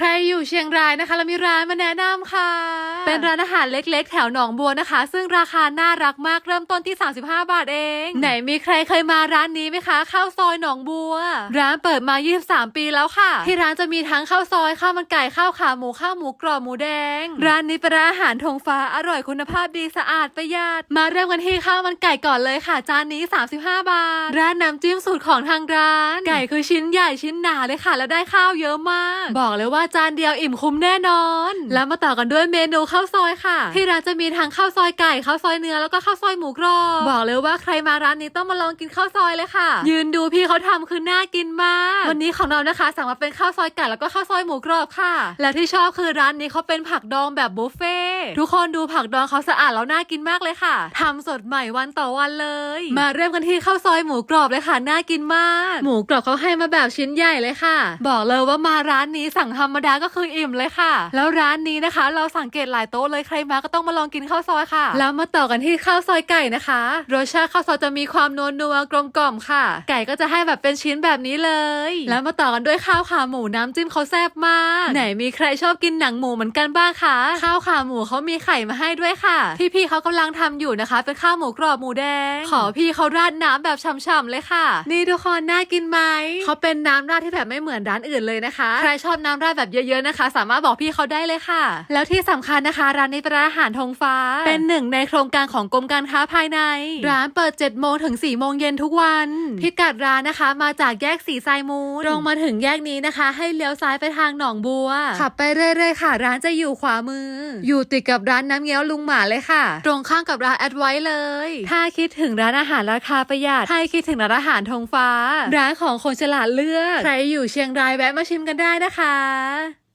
ใครอยู่เชียงรายนะคะเรามีร้านมาแนะนำค่ะ เป็นร้านอาหารเล็กๆ แถวหนองบัวนะคะ ซึ่งราคาน่ารักมากเริ่มต้นที่ 35 บาทเอง ไหนมีใครเคยมาร้านนี้ไหมคะข้าวซอยหนองบัว ร้านเปิดมา 23 ปีแล้วค่ะ ที่ร้านจะมีทั้งข้าวซอยข้าวมันไก่ข้าวขาหมูข้าวหมูกรอบหมูแดง ร้านนี้เป็นร้านอาหารธงฟ้าอร่อยคุณภาพดีสะอาดประหยัดมาเริ่มกันที่ข้าวมันไก่ก่อนเลยค่ะ จานนี้ 35 บาท ร้านน้ำจิ้มสูตรของทางร้าน ไก่คือชิ้นใหญ่ชิ้นหนาเลยค่ะ แล้วได้ข้าวเยอะมาก บอกเลยว่าจานเดียวอิ่มคุ้มแน่นอน แล้วมาต่อกันด้วยเมนูข้าวซอยค่ะ ที่ร้านจะมีทั้งข้าวซอยไก่ข้าวซอยเนื้อแล้วก็ข้าวซอยหมูกรอบบอกเลยว่าใครมาร้านนี้ต้องมาลองกินข้าวซอยเลยค่ะ ยืนดูพี่เขาทำคือน่ากินมาก วันนี้ของเรานะคะสั่งมาเป็นข้าวซอยไก่แล้วก็ข้าวซอยหมูกรอบค่ะ และที่ชอบคือร้านนี้เขาเป็นผักดองแบบบุฟเฟ่ ทุกคนดูผักดองเขาสะอาดแล้วน่ากินมากเลยค่ะทำสดใหม่วันต่อวันเลย มาเริ่มกันที่ข้าวซอยหมูกรอบเลยค่ะน่ากินมาก หมูกรอบเขาให้มาแบบชิ้นใหญ่เลยค่ะ บอกเลยว่ามาร้านนี้สั่งธรรมดาก็คืออิ่มเลยค่ะ แล้วร้านนี้นะคะ เราสังเกตหลายโต๊ะเลยใครมาก็ต้องมาลองกินข้าวซอยค่ะ แล้วมาต่อกันที่ข้าวซอยไก่นะคะรสชาติข้าวซอยจะมีความนัวนัวๆกลมกล่อมค่ะ ไก่ก็จะให้แบบเป็นชิ้นแบบนี้เลย แล้วมาต่อกันด้วยข้าวขาหมูน้ำจิ้มเขาแซ่บมากไหนมีใครชอบกินหนังหมูเหมือนกันบ้างคะข้าวขาหมูเขามีไข่มาให้ด้วยค่ะที่พี่เขากำลังทำอยู่นะคะ เป็นข้าวหมูกรอบหมูแดง ขอพี่เขาราดน้ำแบบฉ่ำๆเลยค่ะ นี่ทุกคนน่ากินไหมเขาเป็นน้ำราดที่แบบไม่เหมือนร้านอื่นเลยนะคะ ใครชอบน้ำราดแบบเยอะๆนะคะ สามารถบอกพี่เขาได้เลยค่ะ แล้วที่สำคัญนะคะ ร้านนี้เป็นร้านอาหารธงฟ้า เป็นหนึ่งในโครงการของกรมการค้าภายใน ร้านเปิด7โมงถึง4โมงเย็นทุกวัน พิกัดร้านนะคะ มาจากแยกสีไซมูนตรงมาถึงแยกนี้นะคะ ให้เลี้ยวซ้ายไปทางหนองบัวขับไปเรื่อยๆค่ะ ร้านจะอยู่ขวามือ อยู่ติดกับร้านน้ำเงี้ยวลุงหมาเลยค่ะ ตรงข้างกับร้านแอดไว้เลย ถ้าคิดถึงร้านอาหารราคาประหยัดให้คิดถึงร้านอาหารธงฟ้า ร้านของคนฉลาดเลือก ใครอยู่เชียงรายแวะมาชิมกันได้นะคะ